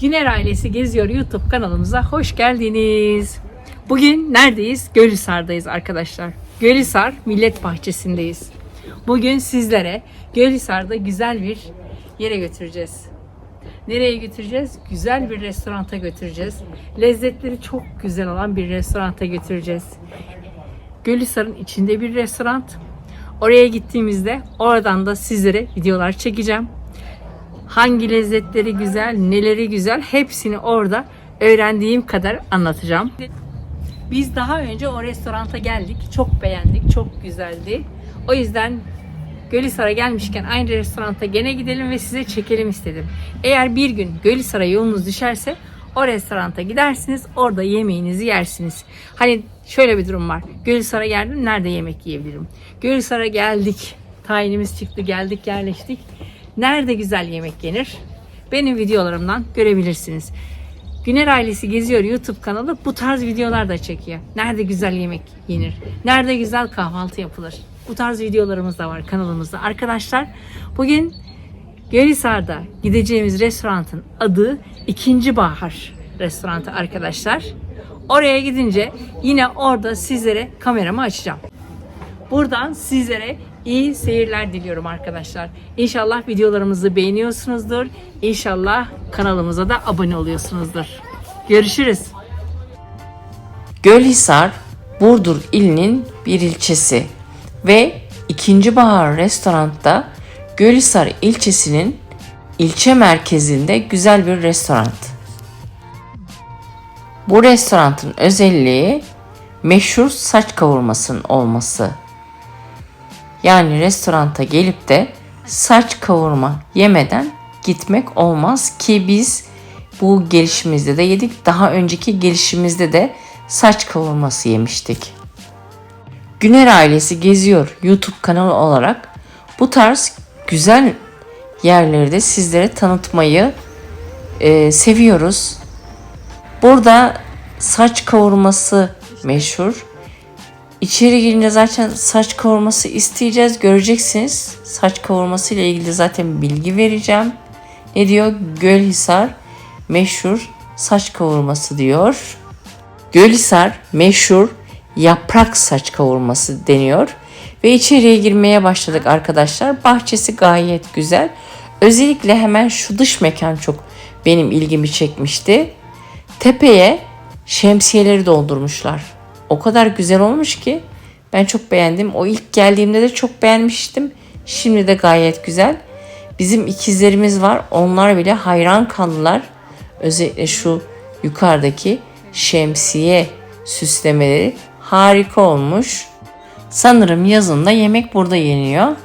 Güner Ailesi Geziyor YouTube kanalımıza hoş geldiniz. Bugün neredeyiz? Gölhisar'dayız arkadaşlar. Gölhisar Millet Bahçesi'ndeyiz. Bugün sizlere Gölhisar'da güzel bir yere götüreceğiz. Nereye götüreceğiz? Güzel bir restoranta götüreceğiz. Lezzetleri çok güzel olan bir restoranta götüreceğiz. Gölhisar'ın içinde bir restoran. Oraya gittiğimizde oradan da sizlere videolar çekeceğim. Hangi lezzetleri güzel, neleri güzel hepsini orada öğrendiğim kadar anlatacağım. Biz daha önce o restoranta geldik. Çok beğendik. Çok güzeldi. O yüzden Gölhisar'a gelmişken aynı restoranta gene gidelim ve size çekelim istedim. Eğer bir gün Gölhisar'a yolunuz düşerse o restoranta gidersiniz. Orada yemeğinizi yersiniz. Hani şöyle bir durum var. Gölhisar'a geldim. Nerede yemek yiyebilirim? Gölhisar'a geldik. Tayinimiz çıktı. Geldik yerleştik. Nerede güzel yemek yenir? Benim videolarımdan görebilirsiniz. Güner Ailesi Geziyor YouTube kanalı bu tarz videolar da çekiyor. Nerede güzel yemek yenir? Nerede güzel kahvaltı yapılır? Bu tarz videolarımız da var kanalımızda. Arkadaşlar bugün Gölhisar'da gideceğimiz restoranın adı İkinci Bahar restoranı arkadaşlar. Oraya gidince yine orada sizlere kameramı açacağım. Buradan sizlere iyi seyirler diliyorum arkadaşlar. İnşallah videolarımızı beğeniyorsunuzdur. İnşallah kanalımıza da abone oluyorsunuzdur. Görüşürüz. Gölhisar, Burdur ilinin bir ilçesi ve İkinci Bahar Restorant'ta Gölhisar ilçesinin ilçe merkezinde güzel bir restoran. Bu restoranın özelliği meşhur saç kavurmasının olması. Yani restoranta gelip de saç kavurma yemeden gitmek olmaz ki biz bu gelişimizde de yedik. Daha önceki gelişimizde de saç kavurması yemiştik. Güner ailesi geziyor YouTube kanalı olarak bu tarz güzel yerleri de sizlere tanıtmayı e, seviyoruz. Burada saç kavurması meşhur. İçeri girince zaten saç kavurması isteyeceğiz. Göreceksiniz. Saç kavurması ile ilgili zaten bilgi vereceğim. Ne diyor? Gölhisar meşhur saç kavurması diyor. Gölhisar meşhur yaprak saç kavurması deniyor. Ve içeriye girmeye başladık arkadaşlar. Bahçesi gayet güzel. Özellikle hemen şu dış mekan çok benim ilgimi çekmişti. Tepeye şemsiyeleri doldurmuşlar. O kadar güzel olmuş ki ben çok beğendim. O ilk geldiğimde de çok beğenmiştim. Şimdi de gayet güzel. Bizim ikizlerimiz var. Onlar bile hayran kaldılar. Özellikle şu yukarıdaki şemsiye süslemeleri harika olmuş. Sanırım yazında yemek burada yeniyor.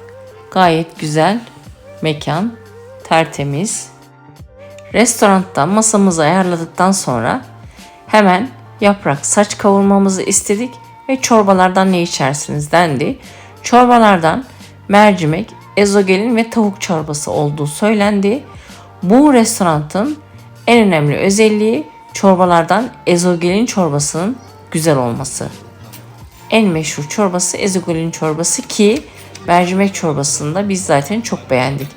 Gayet güzel mekan, tertemiz. Restoranda masamızı ayarladıktan sonra hemen yaprak saç kavurmamızı istedik ve çorbalardan ne içersiniz dendi. Çorbalardan mercimek, ezogelin ve tavuk çorbası olduğu söylendi. Bu restoranın en önemli özelliği çorbalardan ezogelin çorbasının güzel olması. En meşhur çorbası ezogelin çorbası ki mercimek çorbasını da biz zaten çok beğendik.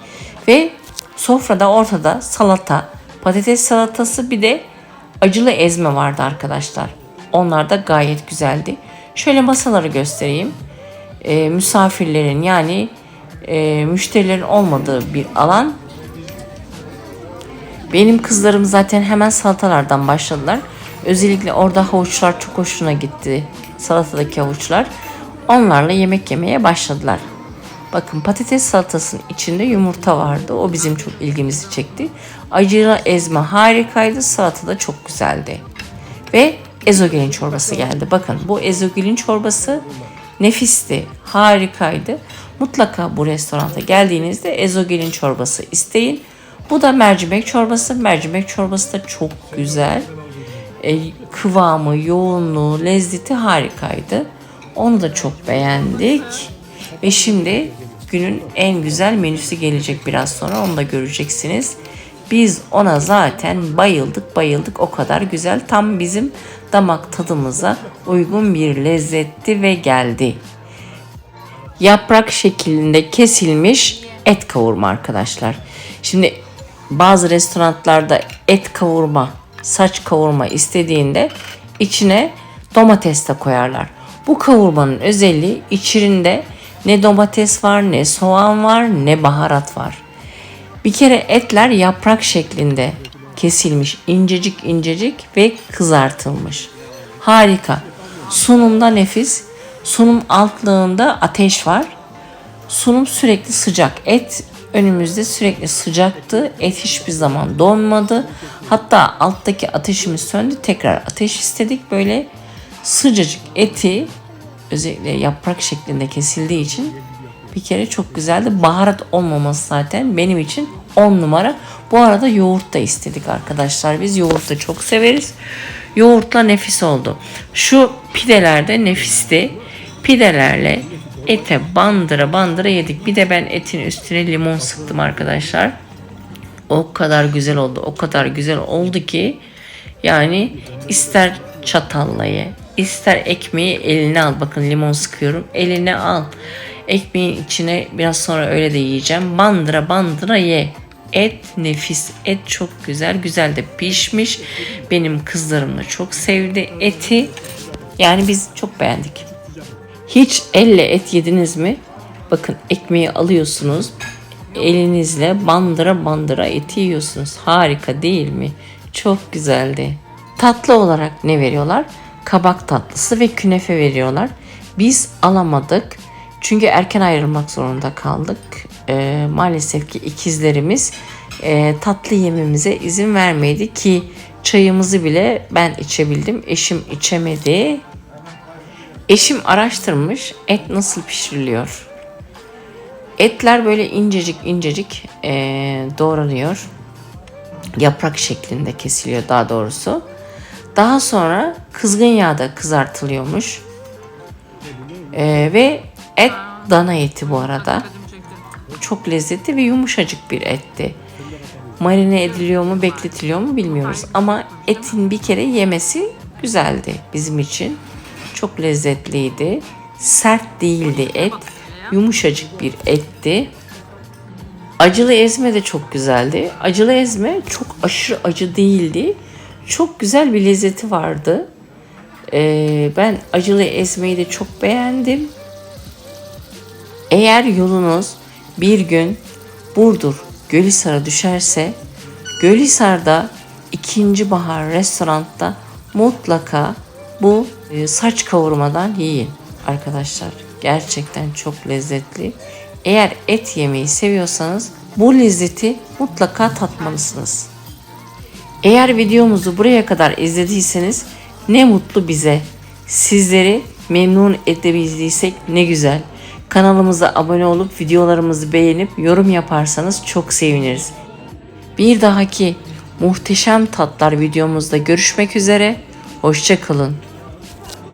Ve sofrada ortada salata, patates salatası bir de acılı ezme vardı arkadaşlar. Onlar da gayet güzeldi. Şöyle masaları göstereyim. Ee, misafirlerin yani e, müşterilerin olmadığı bir alan. Benim kızlarım zaten hemen salatalardan başladılar. Özellikle orada havuçlar çok hoşuna gitti. Salatadaki havuçlar. Onlarla yemek yemeye başladılar. Bakın patates salatasının içinde yumurta vardı. O bizim çok ilgimizi çekti. Acılı ezme harikaydı. Salata da çok güzeldi. Ve ezogelin çorbası geldi. Bakın bu ezogelin çorbası nefisti. Harikaydı. Mutlaka bu restoranta geldiğinizde ezogelin çorbası isteyin. Bu da mercimek çorbası. Mercimek çorbası da çok güzel. E, kıvamı, yoğunluğu, lezzeti harikaydı. Onu da çok beğendik. Ve şimdi günün en güzel menüsü gelecek biraz sonra onu da göreceksiniz. Biz ona zaten bayıldık bayıldık o kadar güzel tam bizim damak tadımıza uygun bir lezzetti ve geldi. Yaprak şeklinde kesilmiş et kavurma arkadaşlar. Şimdi bazı restoranlarda et kavurma, saç kavurma istediğinde içine domates de koyarlar. Bu kavurmanın özelliği içinde ne domates var, ne soğan var, ne baharat var. Bir kere etler yaprak şeklinde kesilmiş, incecik incecik ve kızartılmış. Harika. Sunumda nefis. Sunum altlığında ateş var. Sunum sürekli sıcak. Et önümüzde sürekli sıcaktı. Et hiçbir zaman donmadı. Hatta alttaki ateşimiz söndü. Tekrar ateş istedik. Böyle sıcacık eti özellikle yaprak şeklinde kesildiği için bir kere çok güzeldi. Baharat olmaması zaten benim için 10 numara. Bu arada yoğurt da istedik arkadaşlar. Biz yoğurt da çok severiz. Yoğurtla nefis oldu. Şu pidelerde nefisti. Pidelerle ete bandıra bandıra yedik. Bir de ben etin üstüne limon sıktım arkadaşlar. O kadar güzel oldu. O kadar güzel oldu ki yani ister çatalla ye, ister ekmeği eline al. Bakın limon sıkıyorum. Eline al. Ekmeğin içine biraz sonra öyle de yiyeceğim. Bandıra bandıra ye. Et nefis. Et çok güzel. Güzel de pişmiş. Benim kızlarım da çok sevdi eti. Yani biz çok beğendik. Hiç elle et yediniz mi? Bakın ekmeği alıyorsunuz. Elinizle bandıra bandıra eti yiyorsunuz. Harika değil mi? Çok güzeldi. Tatlı olarak ne veriyorlar? Kabak tatlısı ve künefe veriyorlar. Biz alamadık. Çünkü erken ayrılmak zorunda kaldık. Ee, maalesef ki ikizlerimiz e, tatlı yememize izin vermedi ki çayımızı bile ben içebildim. Eşim içemedi. Eşim araştırmış et nasıl pişiriliyor. Etler böyle incecik incecik eee, doğranıyor. Yaprak şeklinde kesiliyor daha doğrusu. Daha sonra kızgın yağda kızartılıyormuş. Eee, ve et dana eti bu arada. Çok lezzetli ve yumuşacık bir etti. Marine ediliyor mu, bekletiliyor mu bilmiyoruz. Ama etin bir kere yemesi güzeldi bizim için. Çok lezzetliydi. Sert değildi et. Yumuşacık bir etti. Acılı ezme de çok güzeldi. Acılı ezme çok aşırı acı değildi. Çok güzel bir lezzeti vardı. Ee, ben acılı ezmeyi de çok beğendim. Eğer yolunuz bir gün Burdur Gölhisar'a düşerse Gölhisar'da ikinci bahar restoranda mutlaka bu e, saç kavurmadan yiyin arkadaşlar. Gerçekten çok lezzetli. Eğer et yemeyi seviyorsanız bu lezzeti mutlaka tatmalısınız. Eğer videomuzu buraya kadar izlediyseniz ne mutlu bize. Sizleri memnun edebildiysek ne güzel. Kanalımıza abone olup videolarımızı beğenip yorum yaparsanız çok seviniriz. Bir dahaki muhteşem tatlar videomuzda görüşmek üzere. Hoşçakalın.